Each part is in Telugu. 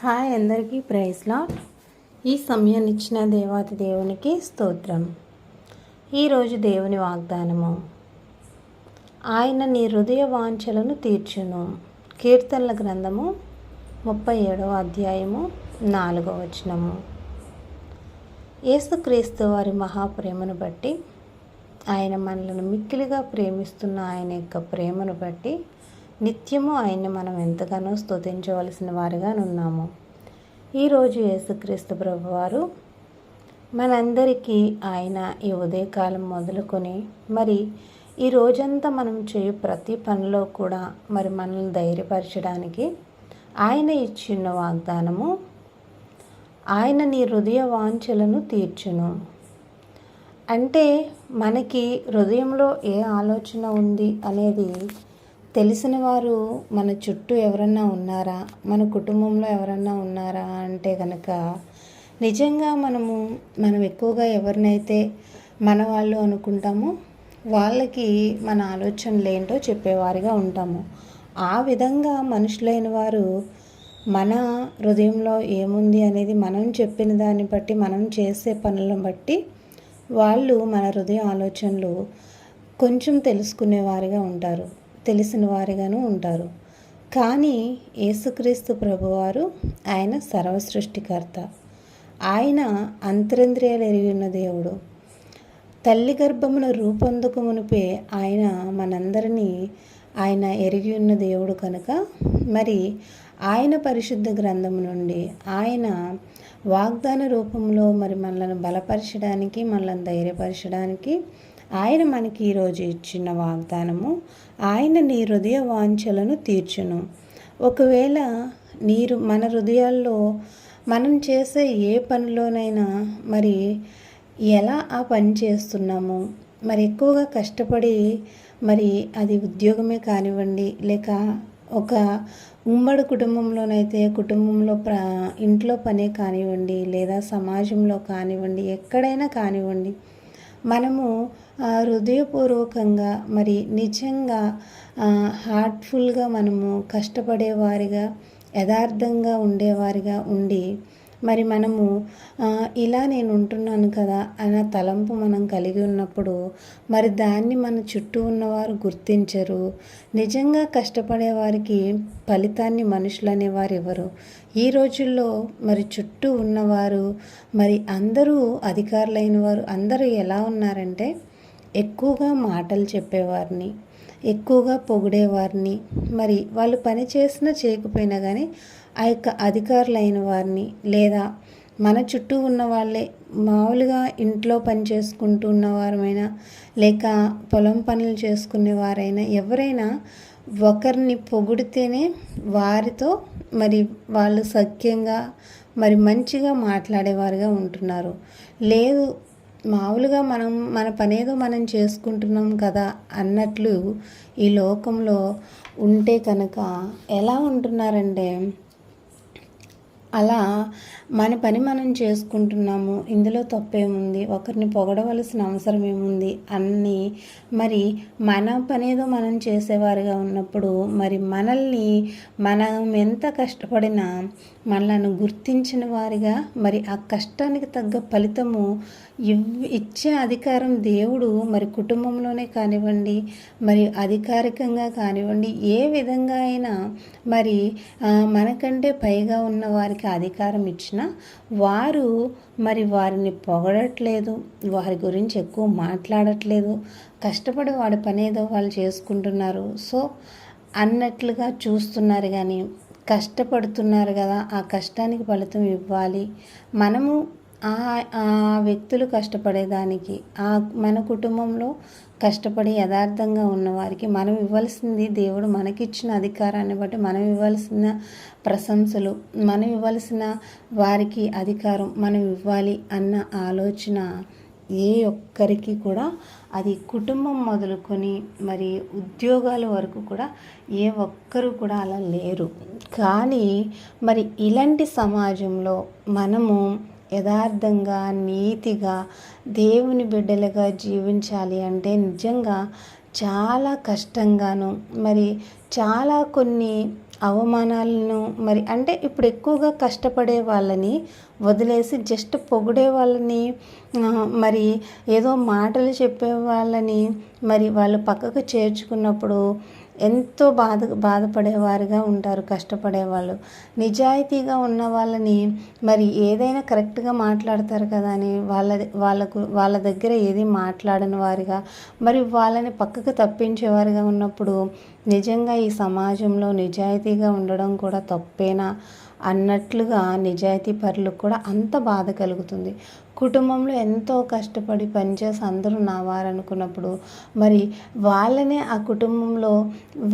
హాయ్ అందరికీ ప్రైజ్ లాట్ ఈ సమయాన్ని ఇచ్చిన దేవాతి దేవునికి స్తోత్రం. ఈరోజు దేవుని వాగ్దానము. ఆయన నీ హృదయ వాంఛలను తీర్చును. కీర్తనల గ్రంథము ముప్పై ఏడవ అధ్యాయము నాలుగవ వచనము. యేసుక్రీస్తు వారి మహాప్రేమను బట్టి ఆయన మనలను మిక్కిలిగా ప్రేమిస్తున్న ఆయన యొక్క ప్రేమను బట్టి నిత్యము ఆయన్ని మనం ఎంతగానో స్తుతించవలసిన వారిగా ఉన్నాము. ఈరోజు యేసుక్రీస్తు ప్రభువారు మనందరికీ ఆయన ఈ ఉదయకాలం మొదలుకొని మరి ఈ రోజంతా మనం చేయు ప్రతి పనిలో కూడా మరి మనల్ని ధైర్యపరచడానికి ఆయన ఇచ్చిన వాగ్దానము ఆయన నీ హృదయ వాంఛలను తీర్చును. అంటే మనకి హృదయంలో ఏ ఆలోచన ఉంది అనేది తెలిసిన వారు మన చుట్టూ ఎవరన్నా ఉన్నారా? మన కుటుంబంలో ఎవరన్నా ఉన్నారా అంటే కనుక నిజంగా మనము మనం ఎక్కువగా ఎవరినైతే మన వాళ్ళు అనుకుంటామో వాళ్ళకి మన ఆలోచనలు ఏంటో చెప్పేవారిగా ఉంటాము. ఆ విధంగా మనుషులైన వారు మన హృదయంలో ఏముంది అనేది మనం చెప్పిన దాన్ని బట్టి మనం చేసే పనులను బట్టి వాళ్ళు మన హృదయ ఆలోచనలు కొంచెం తెలుసుకునేవారిగా ఉంటారు. తెలిసిన వారిగాను ఉంటారు. కానీ యేసుక్రీస్తు ప్రభువారు ఆయన సర్వసృష్టికర్త. ఆయన అంతరింద్రియాలు ఎరిగి ఉన్న దేవుడు. తల్లి గర్భమున రూపొందకు మునిపే ఆయన మనందరినీ ఆయన ఎరిగి ఉన్న దేవుడు కనుక మరి ఆయన పరిశుద్ధ గ్రంథము నుండి ఆయన వాగ్దాన రూపంలో మరి మనల్ని బలపరచడానికి మనల్ని ధైర్యపరచడానికి ఆయన మనకి ఈరోజు ఇచ్చిన వాగ్దానము ఆయన నీ హృదయ వాంఛలను తీర్చును. ఒకవేళ నీరు మన హృదయాల్లో మనం చేసే ఏ పనిలోనైనా మరి ఎలా ఆ పని చేస్తున్నాము? మరి ఎక్కువగా కష్టపడి మరి అది ఉద్యోగమే కానివ్వండి లేక ఒక ఉమ్మడి కుటుంబంలోనైతే కుటుంబంలో ప్ర ఇంట్లో పనే కానివ్వండి లేదా సమాజంలో కానివ్వండి ఎక్కడైనా కానివ్వండి మనము హృదయపూర్వకంగా మరి నిజంగా హార్ట్ఫుల్గా మనము కష్టపడేవారిగా యథార్థంగా ఉండేవారిగా ఉండి మరి మనము ఇలా నేను ఉంటున్నాను కదా అన్న తలంపు మనం కలిగి ఉన్నప్పుడు మరి దాన్ని మన చుట్టూ ఉన్నవారు గుర్తించరు. నిజంగా కష్టపడే వారికి ఫలితాన్ని మనుషులు అనేవారు ఎవరు? ఈ రోజుల్లో మరి చుట్టూ ఉన్నవారు మరి అందరూ అధికారులైన వారు అందరూ ఎలా ఉన్నారంటే ఎక్కువగా మాటలు చెప్పేవారిని ఎక్కువగా పొగిడేవారిని. మరి వాళ్ళు పని చేసినా చేయకపోయినా కానీ ఆ యొక్క అధికారులైన వారిని లేదా మన చుట్టూ ఉన్న వాళ్ళే మామూలుగా ఇంట్లో పని చేసుకుంటూ ఉన్నవారమైనా లేక పొలం పనులు చేసుకునే వారైనా ఎవరైనా ఒకరిని పొగిడితేనే వారితో మరి వాళ్ళు సఖ్యంగా మరి మంచిగా మాట్లాడేవారుగా ఉంటున్నారు. లేదు మామూలుగా మనం మన పనేదో మనం చేసుకుంటున్నాం కదా అన్నట్లు ఈ లోకంలో ఉంటే కనుక ఎలా ఉంటున్నారంటే అలా మన పని మనం చేసుకుంటున్నాము ఇందులో తప్పేముంది? ఒకరిని పొగడవలసిన అవసరం ఏముంది? అన్ని మరి మన పనేదో మనం చేసేవారుగా ఉన్నప్పుడు మరి మనల్ని మనం ఎంత కష్టపడినా మనలను గుర్తించిన వారిగా మరి ఆ కష్టానికి తగ్గ ఫలితము ఇచ్చే అధికారం దేవుడు మరి కుటుంబంలోనే కానివ్వండి మరి అధికారికంగా కానివ్వండి ఏ విధంగా అయినా మరి మనకంటే పైగా ఉన్న వారికి అధికారం ఇచ్చిన వారు మరి వారిని పొగడట్లేదు వారి గురించి ఎక్కువ మాట్లాడట్లేదు. కష్టపడి వాడి పనేదో వాళ్ళు చేసుకుంటున్నారు. సో అన్నట్లుగా చూస్తున్నారు కానీ కష్టపడుతున్నారు కదా ఆ కష్టానికి ఫలితం ఇవ్వాలి. మనము ఆ వ్యక్తులు కష్టపడేదానికి ఆ మన కుటుంబంలో కష్టపడి యథార్థంగా ఉన్నవారికి మనం ఇవ్వాల్సింది దేవుడు మనకిచ్చిన అధికారాన్ని బట్టి మనం ఇవ్వాల్సిన ప్రశంసలు మనం ఇవ్వాల్సిన వారికి అధికారం మనం ఇవ్వాలి అన్న ఆలోచన ఏ ఒక్కరికి కూడా అది కుటుంబం మొదలుకొని మరి ఉద్యోగాల వరకు కూడా ఏ ఒక్కరు కూడా అలా లేరు. కానీ మరి ఇలాంటి సమాజంలో మనము యథార్థంగా నీతిగా దేవుని బిడ్డలుగా జీవించాలి అంటే నిజంగా చాలా కష్టంగాను మరి చాలా కొన్ని అవమానాలను మరి అంటే ఇప్పుడు ఎక్కువగా కష్టపడే వాళ్ళని వదిలేసి జస్ట్ పొగిడే వాళ్ళని మరి ఏదో మాటలు చెప్పే వాళ్ళని మరి వాళ్ళు పక్కకు చేర్చుకున్నప్పుడు ఎంతో బాధ బాధపడేవారుగా ఉంటారు కష్టపడేవాళ్ళు. నిజాయితీగా ఉన్న వాళ్ళని మరి ఏదైనా కరెక్ట్గా మాట్లాడతారు కదా అని వాళ్ళ వాళ్ళకు వాళ్ళ దగ్గర ఏది మాట్లాడని వారిగా మరి వాళ్ళని పక్కకు తప్పించేవారుగా ఉన్నప్పుడు నిజంగా ఈ సమాజంలో నిజాయితీగా ఉండడం కూడా తప్పేనా? అన్నట్లుగా నిజాయితీ పరులకు కూడా అంత బాధ కలుగుతుంది. కుటుంబంలో ఎంతో కష్టపడి పనిచేసి అందరూ నావారనుకున్నప్పుడు మరి వాళ్ళనే ఆ కుటుంబంలో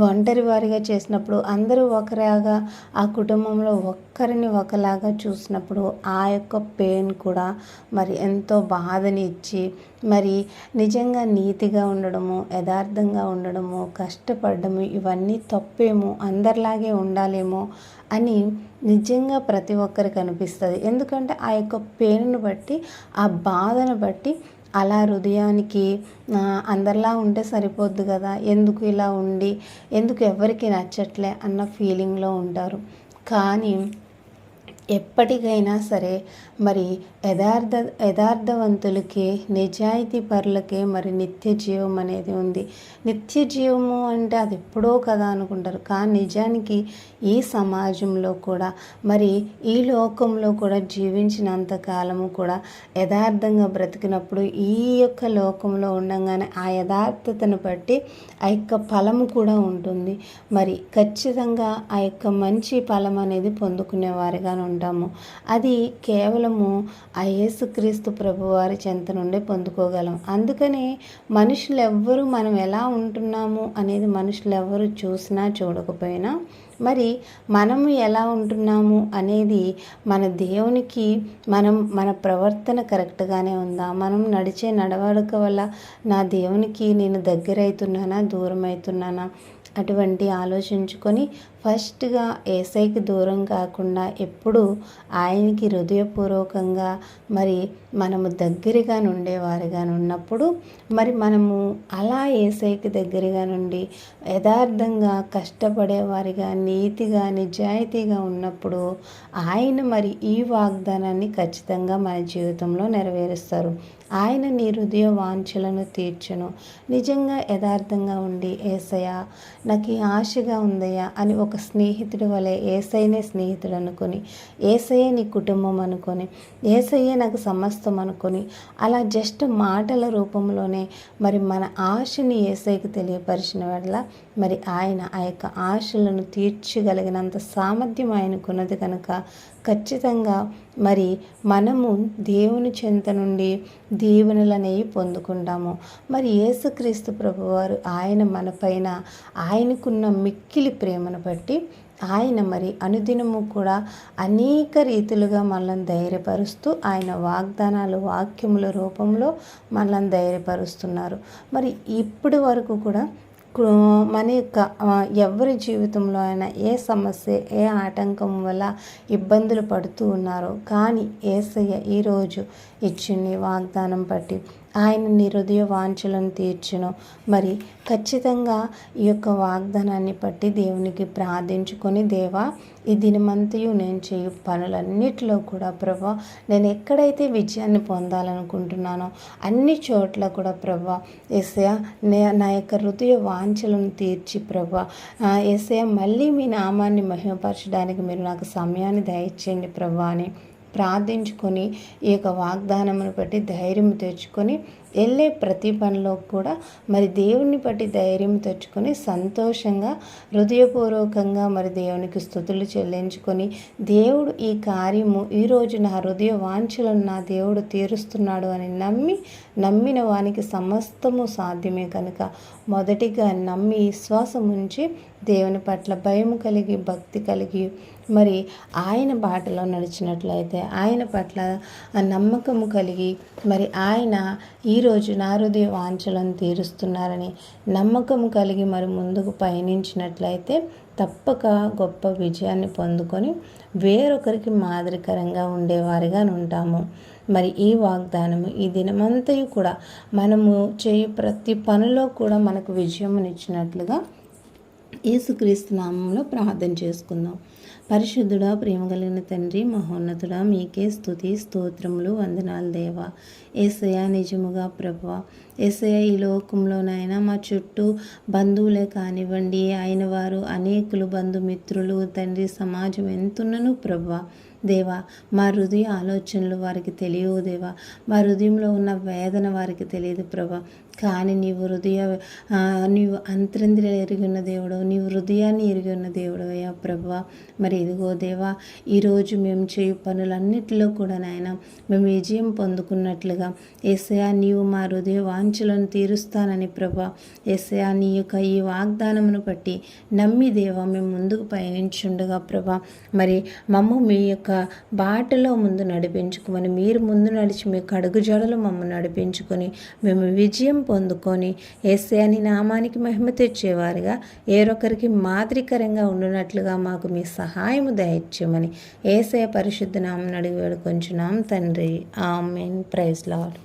ఒంటరి వారిగా చేసినప్పుడు అందరూ ఒకలాగా ఆ కుటుంబంలో ఒక్కరిని ఒకలాగా చూసినప్పుడు ఆ యొక్క పెయిన్ కూడా మరి ఎంతో బాధని ఇచ్చి మరి నిజంగా నీతిగా ఉండడము యథార్థంగా ఉండడము కష్టపడము ఇవన్నీ తప్పేమో అందరిలాగే ఉండాలేమో అని నిజంగా ప్రతి ఒక్కరికి అనిపిస్తుంది. ఎందుకంటే ఆ యొక్క పెయిన్ను బట్టి ఆ బాధను బట్టి అలా హృదయానికి అందరిలా ఉంటే సరిపోద్ది కదా ఎందుకు ఇలా ఉండి ఎందుకు ఎవరికి నచ్చట్లే అన్న ఫీలింగ్లో ఉంటారు. కానీ ఎప్పటికైనా సరే మరి యథార్థ యథార్థవంతులకే నిజాయితీ పరులకే మరి నిత్య జీవం అనేది ఉంది. నిత్య జీవము అంటే అది ఎప్పుడో కదా అనుకుంటారు. కానీ నిజానికి ఈ సమాజంలో కూడా మరి ఈ లోకంలో కూడా జీవించినంత కాలము కూడా యథార్థంగా బ్రతికినప్పుడు ఈ యొక్క లోకంలో ఉండగానే ఆ యథార్థతను బట్టి ఆ యొక్క ఫలము కూడా ఉంటుంది. మరి ఖచ్చితంగా ఆ యొక్క మంచి ఫలం అనేది పొందుకునేవారిగా ఉంటాము. అది కేవలము ఆ యేసుక్రీస్తు ప్రభువారి చెంత నుండి పొందుకోగలం. అందుకని మనుషులు ఎవ్వరూ మనం ఎలా ఉంటున్నాము అనేది మనుషులు ఎవరు చూసినా చూడకపోయినా మరి మనము ఎలా ఉంటున్నాము అనేది మన దేవునికి మనం మన ప్రవర్తన కరెక్ట్గానే ఉందా? మనం నడిచే నడవడక వల్ల నా దేవునికి నేను దగ్గర అవుతున్నానా దూరం అవుతున్నానా అటువంటి ఆలోచించుకొని ఫస్ట్గా ఏసైకి దూరం కాకుండా ఎప్పుడు ఆయనకి హృదయపూర్వకంగా మరి మనము దగ్గరగా నుండేవారుగా ఉన్నప్పుడు మరి మనము అలా ఏసైకి దగ్గరగా నుండి యథార్థంగా కష్టపడేవారిగా నీతిగా నిజాయితీగా ఉన్నప్పుడు ఆయన మరి ఈ వాగ్దానాన్ని ఖచ్చితంగా మన జీవితంలో నెరవేరుస్తారు. ఆయన నీ హృదయ వాంఛలను తీర్చును. నిజంగా యథార్థంగా ఉండి ఏసయ్యా నాకు ఈ ఆశగా ఉందయ్యా అని ఒక స్నేహితుడి వలె ఏసైనే స్నేహితుడు అనుకొని ఏసయ్యే నీ కుటుంబం అనుకొని ఏసయ్యే నాకు సమస్తం అనుకొని అలా జస్ట్ మాటల రూపంలోనే మరి మన ఆశని ఏసైకి తెలియపరిచిన వల్ల మరి ఆయన ఆ యొక్క ఆశలను తీర్చగలిగినంత సామర్థ్యం ఆయనకున్నది కనుక ఖచ్చితంగా మరి మనము దేవుని చెంత నుండి దీవెనలనేవి పొందుకుంటాము. మరి యేసుక్రీస్తు ప్రభువారు ఆయన మనపైన ఆయనకున్న మిక్కిలి ప్రేమను బట్టి ఆయన మరి అనుదినము కూడా అనేక రీతులుగా మనల్ని ధైర్యపరుస్తూ ఆయన వాగ్దానాలు వాక్యముల రూపంలో మనల్ని ధైర్యపరుస్తున్నారు. మరి ఇప్పటి వరకు కూడా మన యొక్క ఎవరి జీవితంలో అయినా ఏ సమస్య ఏ ఆటంకం వల్ల ఇబ్బందులు పడుతూ ఉన్నారో. కానీ ఏసయ్య ఈరోజు ఇచ్చింది వాగ్దానం బట్టి ఆయన నీ హృదయ వాంఛలను తీర్చును. మరి ఖచ్చితంగా ఈ యొక్క వాగ్దానాన్ని బట్టి దేవునికి ప్రార్థించుకొని దేవా ఈ దినమంతయు నేను చేయు పనులన్నిటిలో కూడా ప్రభా నేను ఎక్కడైతే విజయాన్ని పొందాలనుకుంటున్నానో అన్ని చోట్ల కూడా ప్రభా ఎస్ఐ నా యొక్క హృదయ వాంఛలను తీర్చి ప్రభా ఎస్ఐ మళ్ళీ మీ నామాన్ని మహిమపరచడానికి మీరు నాకు సమయాన్ని దయచేయండి ప్రభా అని ప్రార్థించుకొని ఈ యొక్క వాగ్దానమును బట్టి ధైర్యం తెచ్చుకొని వెళ్ళే ప్రతి పనిలో కూడా మరి దేవుణ్ణి బట్టి ధైర్యం తెచ్చుకొని సంతోషంగా హృదయపూర్వకంగా మరి దేవునికి స్థుతులు చెల్లించుకొని దేవుడు ఈ కార్యము ఈరోజు నా హృదయ వాంఛలను నా దేవుడు తీరుస్తున్నాడు అని నమ్మి నమ్మిన వానికి సమస్తము సాధ్యమే కనుక. మొదటిగా నమ్మి విశ్వాసం ఉంచి దేవుని పట్ల భయం కలిగి భక్తి కలిగి మరి ఆయన బాటలో నడిచినట్లయితే ఆయన పట్ల నమ్మకము కలిగి మరి ఆయన ఈరోజు నా హృదయ వాంఛలను తీరుస్తున్నారని నమ్మకం కలిగి మరి ముందుకు పయనించినట్లయితే తప్పక గొప్ప విజయాన్ని పొందుకొని వేరొకరికి మాదిరికరంగా ఉండేవారిగా ఉంటాము. మరి ఈ వాగ్దానము ఈ దినమంతయు కూడా మనము చేయు ప్రతి పనిలో కూడా మనకు విజయమునిచ్చినట్లుగా యేసుక్రీస్తు నామంలో ప్రార్థన చేసుకుందాం. పరిశుద్ధుడా ప్రేమ కలిగిన తండ్రి మహోన్నతుడా మీకే స్థుతి స్తోత్రములు వందనాలు దేవ. ఏసయ నిజముగా ప్రభ ఏసయ ఈ లోకంలోనైనా మా చుట్టూ బంధువులే కానివ్వండి. అయిన వారు అనేకులు బంధుమిత్రులు తండ్రి సమాజం ఎంతున్నను ప్రభా దేవా మా హృదయ ఆలోచనలు వారికి తెలియవు దేవా. మా హృదయంలో ఉన్న వేదన వారికి తెలియదు ప్రభా కానీ నీవు హృదయ నీవు అంతరింద్రియ ఎరిగి ఉన్న దేవుడు నీవు హృదయాన్ని ఎరిగి ఉన్న దేవుడు అయ్యా ప్రభా. మరి ఇదిగో దేవా ఈరోజు మేము చేయు పనులన్నిటిలో కూడా నాయన మేము విజయం పొందుకున్నట్లుగా. ఏసయా నీవు మా హృదయ వాంఛలను తీరుస్తానని ప్రభా. ఏసయా నీ యొక్క ఈ వాగ్దానమును బట్టి నమ్మి దేవా మేము ముందుకు పయనించుండగా ప్రభా. మరి మమ్మ మీ యొక్క బాటలో ముందు నడిపించుకోమని మీరు ముందు నడిచి మీ కడుగు జడలు మమ్మల్ని నడిపించుకొని మేము విజయం పొందుకొని ఏసయాని నామానికి మహిమ తెచ్చేవారుగా. ఏరొకరికి మాదిరికరంగా ఉండునట్లుగా మాకు మీ సహాయము దయచేయమని ఏసే పరిశుద్ధ నామం అడిగి వేడుకొంచున్నాం తండ్రి. ఆమెన్. Praise lord